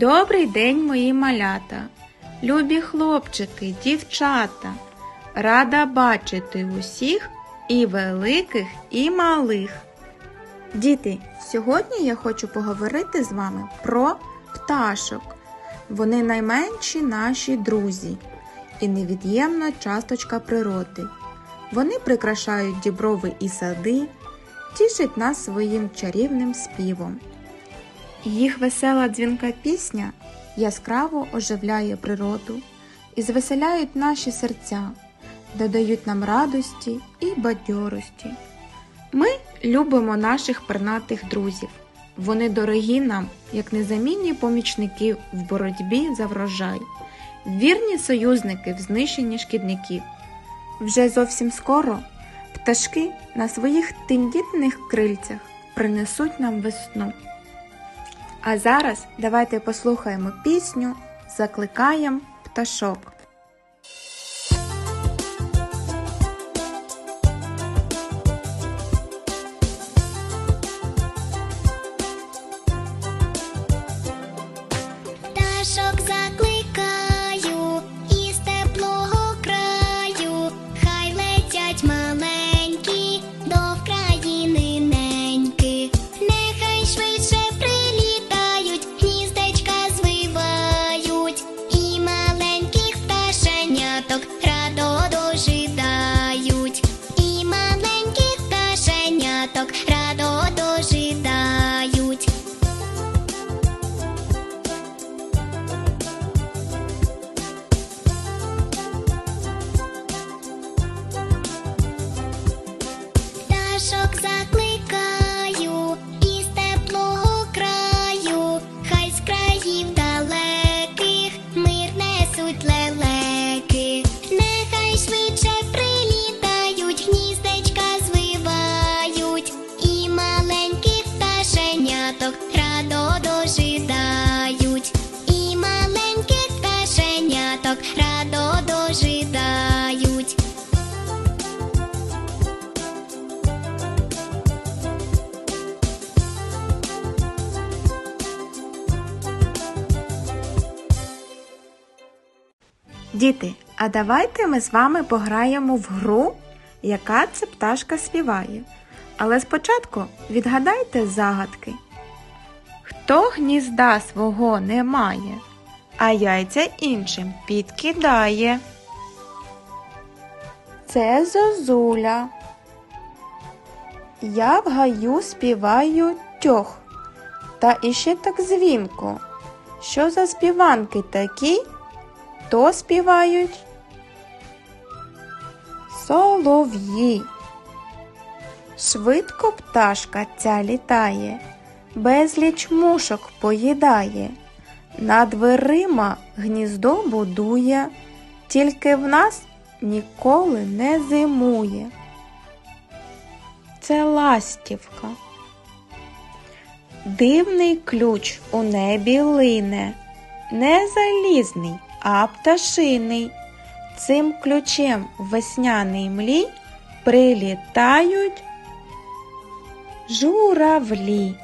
Добрий день, мої малята, любі хлопчики, дівчата. Рада бачити усіх і великих, і малих. Діти, сьогодні я хочу поговорити з вами про пташок. Вони найменші наші друзі і невід'ємна часточка природи. Вони прикрашають діброви і сади, тішать нас своїм чарівним співом. Їх весела дзвінка пісня яскраво оживляє природу і звеселяють наші серця, додають нам радості і бадьорості. Ми любимо наших пернатих друзів. Вони дорогі нам, як незамінні помічники в боротьбі за врожай, вірні союзники в знищенні шкідників. Вже зовсім скоро пташки на своїх тендітних крильцях принесуть нам весну. А зараз давайте послухаємо пісню Закликаєм пташок. Пташок закликаю Діти, а давайте ми з вами пограємо в гру, яка це пташка співає. Але спочатку відгадайте загадки. Хто гнізда свого не має, а яйця іншим підкидає? Це зозуля. Я в гаю співаю тьох. Та іще так дзвінко. Що за співанки такі? То співають солов'ї. Швидко пташка ця літає, безліч мушок поїдає, над дверима гніздо будує, тільки в нас ніколи не зимує. Це ластівка. Дивний ключ у небі лине, не залізний, а пташиний. Цим ключем в весняний млі прилітають журавлі.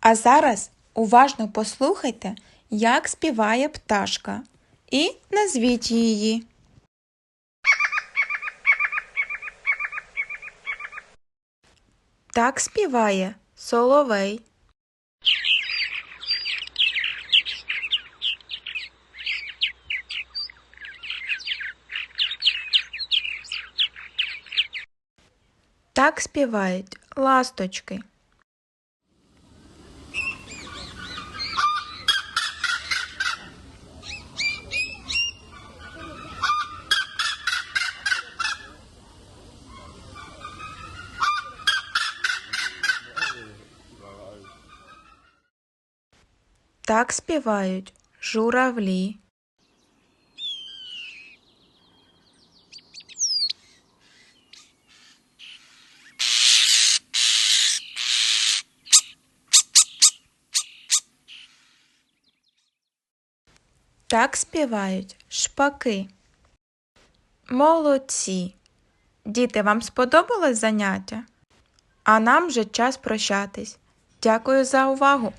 А зараз уважно послухайте, як співає пташка, і назвіть її. Так співає соловей. Так співають ласточки. Так співають журавлі. Так співають шпаки. Молодці. Діти, вам сподобалось заняття? А нам вже час прощатись. Дякую за увагу!